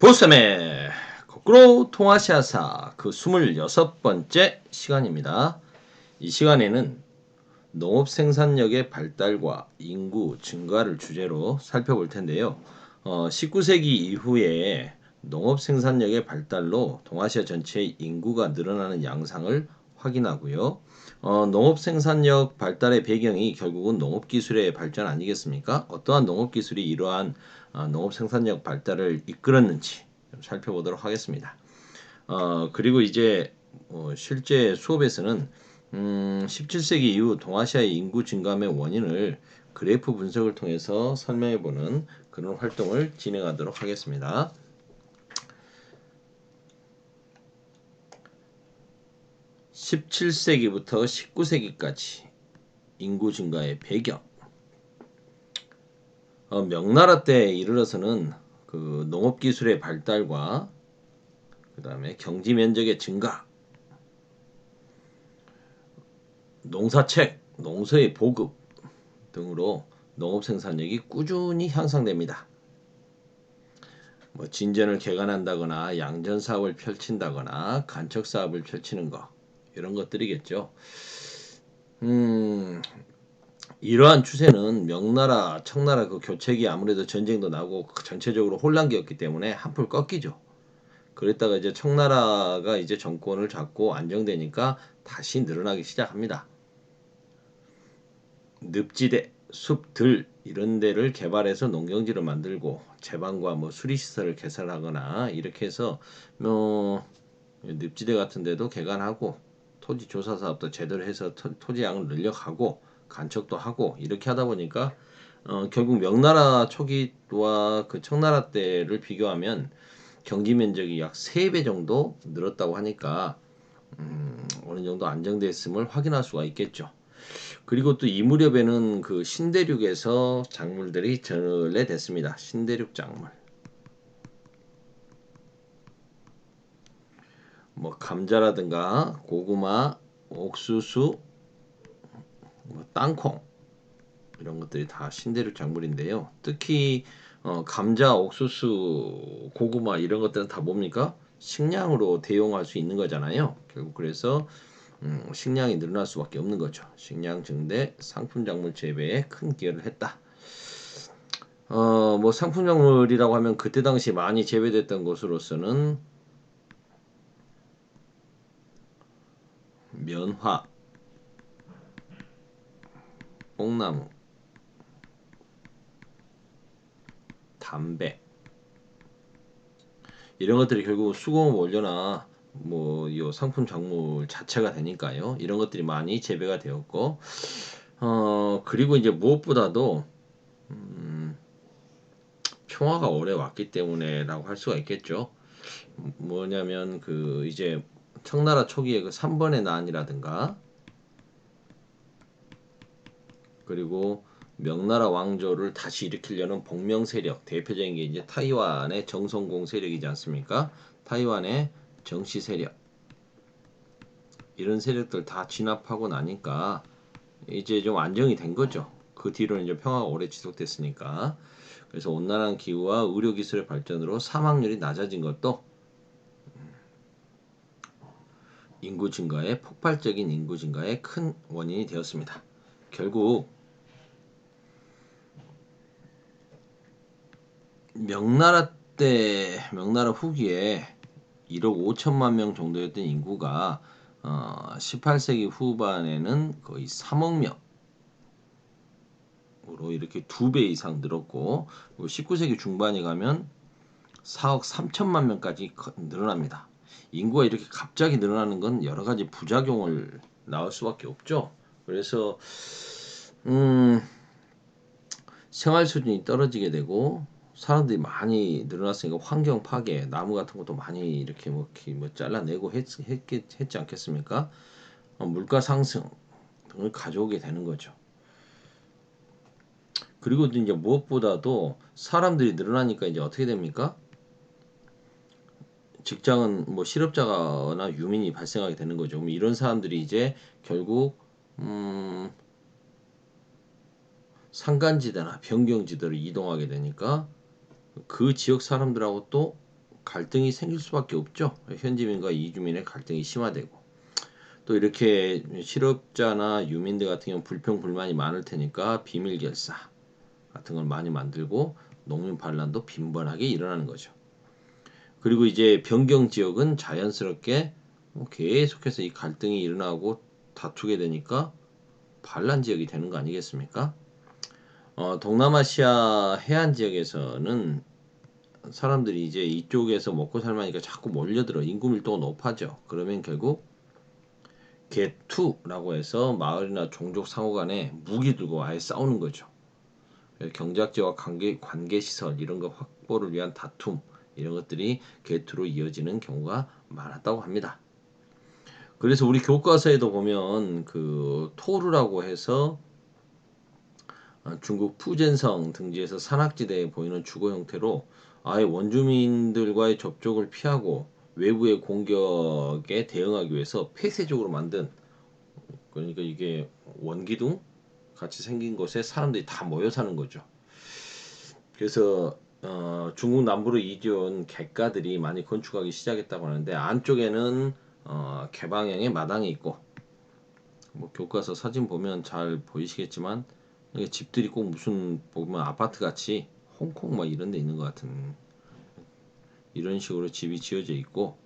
보쌈의 거꾸로 통화시아사 그 26번째 시간입니다. 이 시간에는 농업 생산력의 발달과 인구 증가를 주제로 살펴볼 텐데요. 어, 19세기 이후에 농업 생산력의 발달로 동아시아 전체의 인구가 늘어나는 양상을 확인하고요. 어, 농업 생산력 발달의 배경이 결국은 농업 기술의 발전 아니겠습니까? 어떠한 농업 기술이 이러한 어, 농업 생산력 발달을 이끌었는지 살펴보도록 하겠습니다. 어, 그리고 이제 어, 실제 수업에서는 음, 17세기 이후 동아시아의 인구 증감의 원인을 그래프 분석을 통해서 설명해보는 그런 활동을 진행하도록 하겠습니다. 17세기부터 19세기까지 인구 증가의 배경. 어, 명나라 때에 이르러서는 그 농업 기술의 발달과 그 다음에 경지 면적의 증가, 농사책, 농서의 보급 등으로 농업 생산력이 꾸준히 향상됩니다. 뭐 진전을 개간한다거나 양전 사업을 펼친다거나 간척 사업을 펼치는 것 이런 것들이겠죠. 음, 이러한 추세는 명나라, 청나라 그 교책이 아무래도 전쟁도 나고 전체적으로 혼란기였기 때문에 한풀 꺾이죠. 그랬다가 이제 청나라가 이제 정권을 잡고 안정되니까 다시 늘어나기 시작합니다. 늪지대, 숲들 이런 데를 개발해서 농경지를 만들고 제방과 뭐 수리시설을 개설하거나 이렇게 해서 뭐 늪지대 같은 데도 개간하고 토지 조사 사업도 제대로 해서 토, 지 양을 늘려가고 간척도 하고 이렇게 하다 보니까 어, 결국 명나라 초기와 그 청나라 때를 비교하면 경기 면적이 약 3배 정도 늘었다고 하니까 음, 어느 정도 안정됐음을 확인할 수가 있겠죠. 그리고 또 이 무렵에는 그 신대륙에서 작물들이 전래됐습니다. 신대륙 작물. 뭐 감자라든가 고구마, 옥수수, 뭐 땅콩 이런 것들이 다 신대륙 작물인데요. 특히 어, 감자, 옥수수, 고구마 이런 것들은 다 뭡니까? 식량으로 대용할 수 있는 거잖아요. 결국 그래서 음, 식량이 늘어날 수밖에 없는 거죠. 식량 증대, 상품 작물 재배에 큰 기여를 했다. 어, 뭐 상품 작물이라고 하면 그때 당시 많이 재배됐던 것으로서는 면화, 뽕나무, 담배 이런 것들이 결국 수공업 원료나 뭐요 상품 작물 자체가 되니까요. 이런 것들이 많이 재배가 되었고 어 그리고 이제 무엇보다도 음, 평화가 오래 왔기 때문에라고 할 수가 있겠죠. 뭐냐면 그 이제 청나라 초기에 그 3번의 난이라든가 그리고 명나라 왕조를 다시 일으키려는 복명 세력 대표적인 게 이제 타이완의 정성공 세력이지 않습니까? 타이완의 정치 세력 이런 세력들 다 진압하고 나니까 이제 좀 안정이 된 거죠. 그 뒤로는 이제 평화가 오래 지속됐으니까 그래서 온난화 기후와 의료 기술의 발전으로 사망률이 낮아진 것도 인구 증가의 폭발적인 인구 증가의 큰 원인이 되었습니다. 결국 명나라 때 명나라 후기에 1억 5천만 명 정도였던 인구가 어, 18세기 후반에는 거의 3억 명으로 이렇게 두 배 이상 늘었고 19세기 중반에 가면 4억 3천만 명까지 늘어납니다. 인구가 이렇게 갑자기 늘어나는 건 여러 가지 부작용을 나올 수밖에 없죠. 그래서 음, 생활 수준이 떨어지게 되고 사람들이 많이 늘어났으니까 환경 파괴, 나무 같은 것도 많이 이렇게 뭐, 뭐 잘라내고 했, 했, 했지 않겠습니까? 어, 물가 상승 등을 가져오게 되는 거죠. 그리고 이제 무엇보다도 사람들이 늘어나니까 이제 어떻게 됩니까? 직장은 뭐 실업자거나 유민이 발생하게 되는 거죠. 이런 사람들이 이제 결국 음 산간지대나 변경지대로 이동하게 되니까 그 지역 사람들하고 또 갈등이 생길 수밖에 없죠. 현지민과 이주민의 갈등이 심화되고 또 이렇게 실업자나 유민들 같은 경우 불평 불만이 많을 테니까 비밀 결사 같은 걸 많이 만들고 농민 반란도 빈번하게 일어나는 거죠. 그리고 이제 변경 지역은 자연스럽게 뭐 계속해서 이 갈등이 일어나고 다투게 되니까 반란 지역이 되는 거 아니겠습니까? 어, 동남아시아 해안 지역에서는 사람들이 이제 이쪽에서 먹고 살만하니까 자꾸 몰려들어 인구 밀도가 높아져. 그러면 결국 개투라고 해서 마을이나 종족 상호 간에 무기 들고 아예 싸우는 거죠. 경작지와 관계, 관계시설 이런 거 확보를 위한 다툼 이런 것들이 개투로 이어지는 경우가 많았다고 합니다. 그래서 우리 교과서에도 보면 그 토르라고 해서 어, 중국 푸젠성 등지에서 산악지대에 보이는 주거 형태로 아예 원주민들과의 접촉을 피하고 외부의 공격에 대응하기 위해서 폐쇄적으로 만든 그러니까 이게 원기둥 같이 생긴 곳에 사람들이 다 모여 사는 거죠. 그래서 어, 중국 남부로 이주온 객가들이 많이 건축하기 시작했다고 하는데 안쪽에는 어, 개방형의 마당이 있고 뭐 교과서 사진 보면 잘 보이시겠지만 집들이 꼭 무슨 보면 아파트 같이 홍콩 막 이런 데 있는 것 같은 이런 식으로 집이 지어져 있고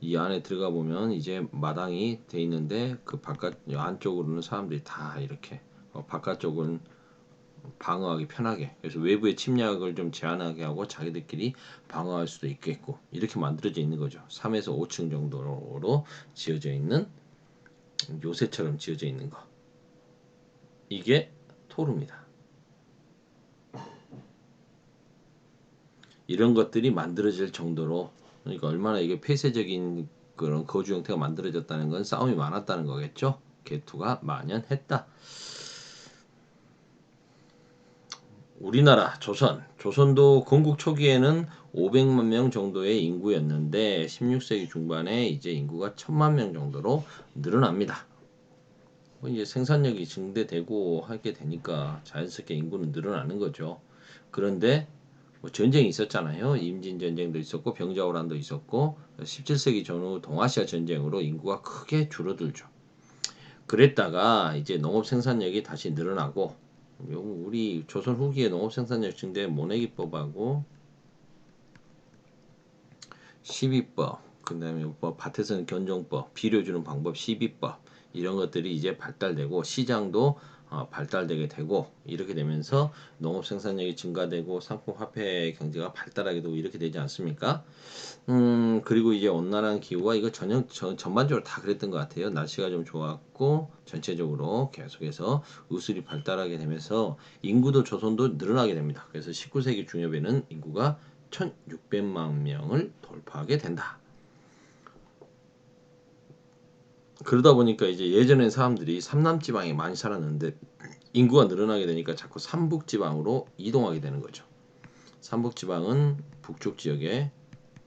이 안에 들어가 보면 이제 마당이 돼 있는데 그 바깥 안쪽으로는 사람들이 다 이렇게 어, 바깥쪽은 방어하기 편하게 그래서 외부의 침략을 좀 제한하게 하고 자기들끼리 방어할 수도 있겠고 이렇게 만들어져 있는 거죠. 3에서 5층 정도로 지어져 있는 요새처럼 지어져 있는 거. 이게 토르입니다. 이런 것들이 만들어질 정도로 그러니까 얼마나 이게 폐쇄적인 그런 거주 형태가 만들어졌다는 건 싸움이 많았다는 거겠죠. 개투가 만연했다. 우리나라 조선 조선도 건국 초기에는 500만 명 정도의 인구였는데 16세기 중반에 이제 인구가 1000만 명 정도로 늘어납니다. 뭐 이제 생산력이 증대되고 하게 되니까 자연스럽게 인구는 늘어나는 거죠. 그런데 뭐 전쟁이 있었잖아요. 임진 전쟁도 있었고 병자호란도 있었고 17세기 전후 동아시아 전쟁으로 인구가 크게 줄어들죠. 그랬다가 이제 농업 생산력이 다시 늘어나고 우리 조선 후기에 농업 생산력 증대 모내기법하고 12법 그 다음에 뭐 밭에서는 견종법 비료 주는 방법 12법 이런 것들이 이제 발달되고 시장도 어, 발달되게 되고 이렇게 되면서 농업 생산력이 증가되고 상품 화폐 경제가 발달하게 되고 이렇게 되지 않습니까? 음 그리고 이제 온난한 기후가 이거 전형 전, 전반적으로 다 그랬던 것 같아요. 날씨가 좀 좋았고 전체적으로 계속해서 의술이 발달하게 되면서 인구도 조선도 늘어나게 됩니다. 그래서 19세기 중엽에는 인구가 1,600만 명을 돌파하게 된다. 그러다 보니까 이제 예전엔 사람들이 삼남 지방에 많이 살았는데 인구가 늘어나게 되니까 자꾸 삼북 지방으로 이동하게 되는 거죠. 삼북 지방은 북쪽 지역에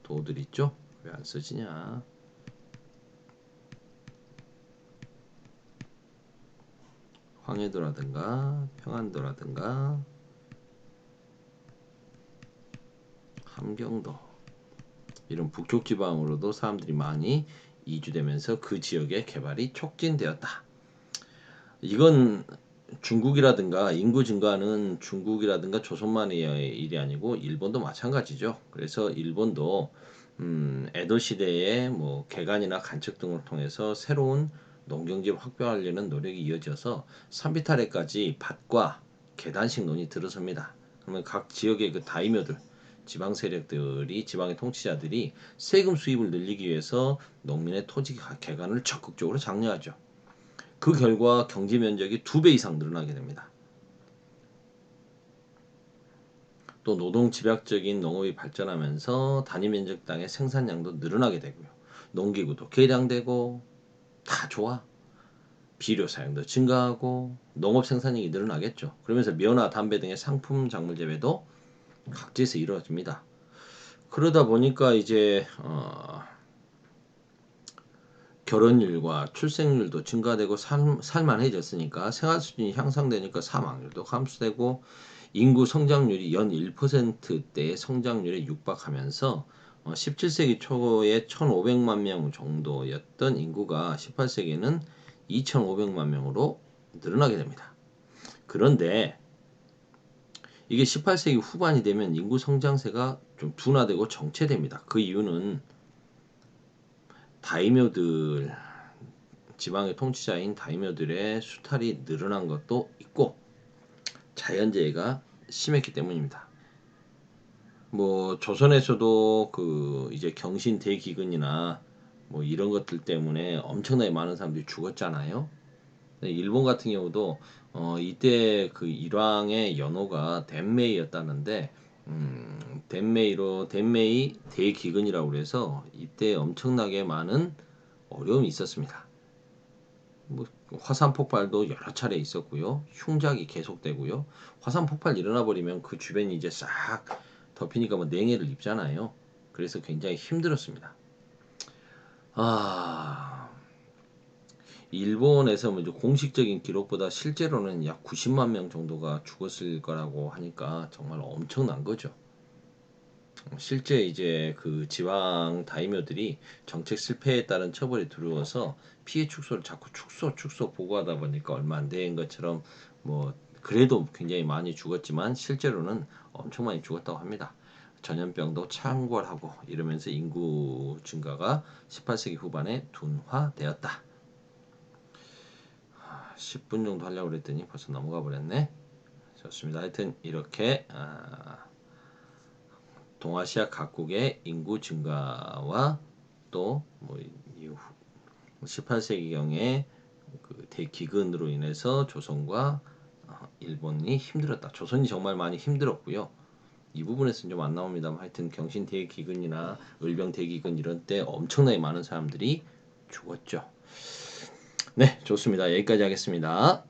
도들 있죠. 왜안 쓰지냐? 황해도라든가 평안도라든가 함경도 이런 북쪽 지방으로도 사람들이 많이 이주되면서 그 지역의 개발이 촉진되었다. 이건 중국이라든가 인구 증가는 중국이라든가 조선만의 일이 아니고 일본도 마찬가지죠. 그래서 일본도 음, 에도 시대에 뭐 개간이나 간척 등을 통해서 새로운 농경지를 확보하려는 노력이 이어져서 산비탈에까지 밭과 계단식 논이 들어섭니다. 그러면 각 지역의 그 다이묘들 지방 세력들이 지방의 통치자들이 세금 수입을 늘리기 위해서 농민의 토지 개간을 적극적으로 장려하죠. 그 결과 경제 면적이 두 배 이상 늘어나게 됩니다. 또 노동 집약적인 농업이 발전하면서 단위 면적 땅의 생산량도 늘어나게 되고요. 농기구도 개량되고 다 좋아. 비료 사용도 증가하고 농업 생산량이 늘어나겠죠. 그러면서 면화, 담배 등의 상품 작물 재배도 각지에서 이루어집니다. 그러다 보니까 이제 어, 결혼율과 출생률도 증가되고 살, 살만해졌으니까 생활 수준이 향상되니까 사망률도 감소되고 인구 성장률이 연 1%대의 성장률에 육박하면서 어, 17세기 초에 1,500만 명 정도였던 인구가 18세기에는 2,500만 명으로 늘어나게 됩니다. 그런데 이게 18세기 후반이 되면 인구 성장세가 좀 둔화되고 정체됩니다. 그 이유는 다이묘들 지방의 통치자인 다이묘들의 수탈이 늘어난 것도 있고 자연재해가 심했기 때문입니다. 뭐 조선에서도 그 이제 경신 대기근이나 뭐 이런 것들 때문에 엄청나게 많은 사람들이 죽었잖아요. 일본 같은 경우도 어 이때 그 일왕의 연호가 덴메이였다는데 음 덴메이로 덴메이 대기근이라고 그래서 이때 엄청나게 많은 어려움이 있었습니다. 뭐 화산 폭발도 여러 차례 있었고요. 흉작이 계속되고요. 화산 폭발 일어나 버리면 그 주변이 이제 싹 덮이니까 뭐 냉해를 입잖아요. 그래서 굉장히 힘들었습니다. 아 일본에서 뭐 이제 공식적인 기록보다 실제로는 약 90만 명 정도가 죽었을 거라고 하니까 정말 엄청난 거죠. 실제 이제 그 지방 다이묘들이 정책 실패에 따른 처벌이 두려워서 피해 축소를 자꾸 축소 축소 보고하다 보니까 얼마 안 된 것처럼 뭐 그래도 굉장히 많이 죽었지만 실제로는 엄청 많이 죽었다고 합니다. 전염병도 창궐하고 이러면서 인구 증가가 18세기 후반에 둔화되었다. 10분 정도 하려고 그랬더니 벌써 넘어가 버렸네. 좋습니다. 하여튼 이렇게 아, 동아시아 각국의 인구 증가와 또뭐 이후 18세기경에 그 대기근으로 인해서 조선과 어, 일본이 힘들었다. 조선이 정말 많이 힘들었고요. 이 부분에서는 좀 안 나옵니다만 하여튼 경신 대기근이나 을병 대기근 이런 때 엄청나게 많은 사람들이 죽었죠. 네, 좋습니다. 여기까지 하겠습니다.